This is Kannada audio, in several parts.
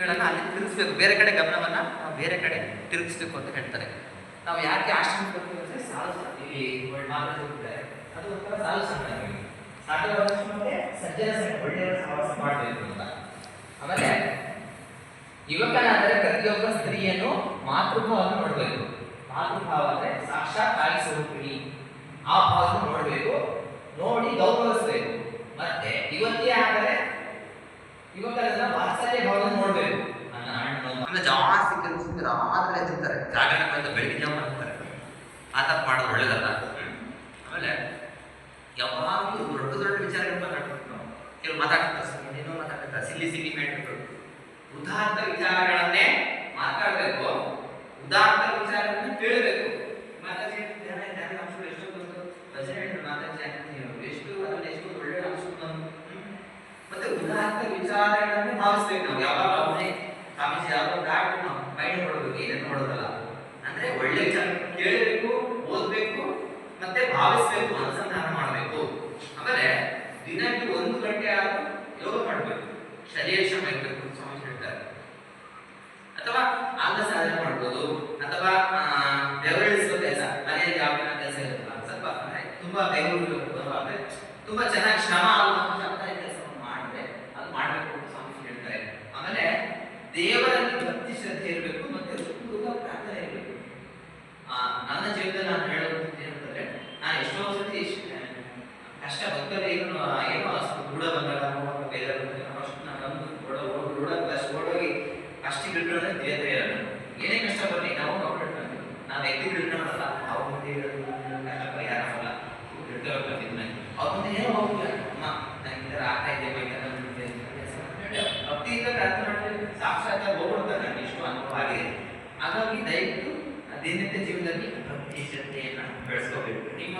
ಗಳನ್ನ ಅಲ್ಲಿ ತಿರುಗಿಸ್ಬೇಕು. ಬೇರೆ ಕಡೆ ಗಮನವನ್ನ ನಾವು ಬೇರೆ ಕಡೆ ತಿರುಗಿಸ್ಬೇಕು ಅಂತ ಹೇಳ್ತಾರೆ. ನಾವು ಯಾಕೆ ಆಶ್ರಮ ಬರ್ತೀವಿ ಅಂದ್ರೆ ಸಾಲು ಇಲ್ಲಿ ಅದು ಒಂಥರ ಸಾಲು ಸಂಘ ನಮಗೆ. ಸಾಲು ಸಂಘ ಮತ್ತೆ ಸಜ್ಜನ ಸಂಘ ಒಳ್ಳೆಯವರ ಸಹವಾಸ ಮಾಡಬೇಕು ಅಂತ. ಆಮೇಲೆ ಯುವಕನಾದರೆ ಪ್ರತಿಯೊಬ್ಬ ಸ್ತ್ರೀಯನ್ನು ಮಾತೃಭಾವವನ್ನು ನೋಡಬೇಕು. ಮಾತೃಭಾವ ಅಂದ್ರೆ ಸಾಕ್ಷಾತ್ ತಾಯಿ ಆ ಭಾವವನ್ನು ನೋಡಬೇಕು. ನೋಡಿ ಗೌರವಿಸಬೇಕು ಮತ್ತೆ ಯುವತಿಯ ಆದರೆ ಯುವಕರೆಲ್ಲ ವಾತ್ಸಲ್ಯ ಭಾವನೆ ನೋಡ್ಬೇಕು ನನ್ನ ಅಣ್ಣ ಆಮೇಲೆ ಜಾಸ್ತಿ ಕೆಲಸ ರಾತ್ರಿ ಎದ್ದಿರ್ತಾರೆ ಬಂದು ಬೆಳಿಗ್ಗೆ ಜಾವ ಮಾಡ್ತಾರೆ. ಆ ತಪ್ಪು ಮಾಡೋದು ಒಳ್ಳೇದಲ್ಲ? ಆಮೇಲೆ ಯಾವಾಗಲೂ ದೊಡ್ಡ ದೊಡ್ಡ ವಿಚಾರಗಳು ಮಾತಾಡ್ಬೇಕು ನಾವು. ಕೆಲವು ಮಾತಾಡ್ತಾರೆ ಏನೋ ಮಾತಾಡ್ತಾರೆ, ಸಿಲ್ಲಿ ಸಿಲ್ಲಿ ಮಾಡಿಬಿಟ್ಟು ಉದಾತ್ತ ವಿಚಾರಗಳನ್ನೇ ಮಾತಾಡಬೇಕು. ಉದಾತ್ತ ವಿಚಾರಗಳನ್ನ ಕೇಳಬೇಕು. ಮಾತಾಜಿ ಅಂಶಗಳು ಎಷ್ಟು ಬಂತು ಮಾತಾಜಿ ಅಂತ. ಎಷ್ಟು ಒಳ್ಳೆ ಅಂಶ ಬಂತು. ಮತ್ತೆ ಉದಾತ್ತ ವಿಚಾರಗಳನ್ನು ಭಾವಿಸ್ಬೇಕು ನಾವು. ಯಾವಾಗ ಅವನೇ ಸ್ವಾಮೀಜಿ ಯಾವಾಗ ದಾಟಿ ನಾವು ಮೈಂಡ್ ನೋಡಬೇಕು ಏನೇನು ನೋಡೋದಲ್ಲ ಅಂದ್ರೆ ಒಳ್ಳೆ ವಿಚಾರ ಕೇಳಬೇಕು ಓದ್ಬೇಕು ಮತ್ತೆ ಭಾವಿಸ್ಬೇಕು ಅನುಸಂಧಾನ ಮಾಡಬೇಕು. ಆಮೇಲೆ ದಿನಕ್ಕೆ ಒಂದು ಗಂಟೆ ಆದರೂ ಯೋಗ ಮಾಡಬೇಕು. ಶರೀರ ಶ್ರಮ ಇರಬೇಕು ಸ್ವಾಮಿ ಹೇಳ್ತಾರೆ. ಅಥವಾ ಅಂಗ ಸಾಧನೆ ಮಾಡ್ಬೋದು, ಅಥವಾ ಬೆವರಿಸುವ ಕೆಲಸ ಮನೆಯಲ್ಲಿ ಯಾವ ಕೆಲಸ ಇರುತ್ತಲ್ಲ ಸ್ವಲ್ಪ ತುಂಬಾ ಅಥವಾ ಅಂದ್ರೆ ತುಂಬಾ ಚೆನ್ನಾಗಿ ಶ್ರಮ ಆಗುವಂತಹ ಕೆಲಸವನ್ನು ಮಾಡಿದ್ರೆ ಅದು ಮಾಡಬೇಕು ಅಂತ ಸ್ವಾಮಿ ಹೇಳ್ತಾರೆ. ಆಮೇಲೆ ದೇವರಲ್ಲಿ ಭಕ್ತಿ ಶ್ರದ್ಧೆ ಇರಬೇಕು, ಮತ್ತೆ ಪ್ರಾರ್ಥನೆ ಇರಬೇಕು. ನನ್ನ ಜೀವನದಲ್ಲಿ ನಾನು ಹೇಳೋದು ಏನಂತಂದ್ರೆ ನಾನು ಎಷ್ಟೋ ಸತಿ ಇಷ್ಟ- ಕಷ್ಟ ಭಕ್ತರು ಏನು ಏನೋ ಅಷ್ಟು ದೂರ ಬಂದಾಗ ನೋಡುವಾಗ ಬೇರೆ ಬಂದಾಗ ಅಷ್ಟು ನಾನು ಬಂದು ಓಡ ಓಡ ಓಡ ಅಷ್ಟು ಓಡೋಗಿ ಬಿಟ್ಟರೆ ದೇವತೆ ಇರೋದು ಏನೇ ಕಷ್ಟ ಬರಲಿ ನಾವು ಬಿಡ್ತಾರೆ ನಾವು ಎತ್ತಿ ಬಿಡ್ತಾರಲ್ಲ ಅವ್ರ ಮುಂದೆ ಇರೋದು ಪರಿಹಾರ ಅಲ್ಲ ಪ್ರತಿದಿನ ಅವ್ರ ಮುಂದೆ ಏನೋ ಹೋಗಿಲ್ಲ ಅಮ್ಮ ಈ ಆಗ್ತಾ ಇದೆ ಭಕ್ತಿಯಿಂದ ಪ್ರಾರ್ಥನೆ ಮಾಡಿದ್ರೆ ಸಾಕ್ಷಾತ್ ಹೋಗ್ಬಿಡ್ತಾರೆ. ನನಗೆ ಇಷ್ಟು ಅನುಭವ ಆಗಿದೆ. ಹಾಗಾಗಿ ದಯವಿಟ್ಟು ದಿನನಿತ್ಯ ಜೀವನದಲ್ಲಿ ಭಕ್ತಿ, ಶ್ರದ್ಧೆಯನ್ನು ಬೆಳೆಸ್ಕೋಬೇಕು. ನಿಮ್ಮ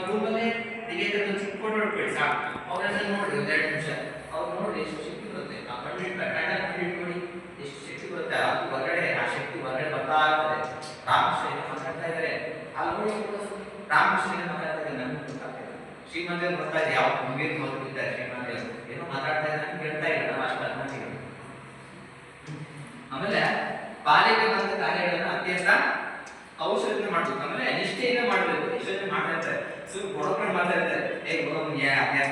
ರಾಮಕೃಷ್ಣ ಮಾತಾಡ್ತಾರೆ ನನಗೆ ಗೊತ್ತಾಗ್ತಿಲ್ಲ. ಶ್ರೀಮಂತರು ಬರ್ತಾ ಇದೆ ಯಾವ ಮುಗಿದು ಮಾತಾಡ್ತಿದ್ದಾರೆ ಶ್ರೀಮಂತರು? ಏನೋ ಮಾತಾಡ್ತಾ ಇದ್ದಾರೆ ಕೇಳ್ತಾ ಇಲ್ಲ ನಾವು ಅಷ್ಟು ಅನುಮತಿಗಳು ಆಮೇಲೆ ಬಾಲ್ಯಕ್ಕೆ ಬಂದ ಕಾರ್ಯಗಳನ್ನ ಅತ್ಯಂತ ಔಷಧಿ ಮಾಡ್ಬೇಕು. ಆಮೇಲೆ ನಿಷ್ಠೆಯಿಂದ ಮಾಡಬೇಕು. ನಿಷ್ಠೆಯಿಂದ ಮಾಡ್ತಾ ಇರ್ತಾರೆ. ಸುಮ್ಮನೆ ಕೊಡ್ಕೊಂಡು ಮಾಡ್ತಾ ಇರ್ತಾರೆ. ಹೋಗಮ್ ಯಾ ಅಭ್ಯಾಸ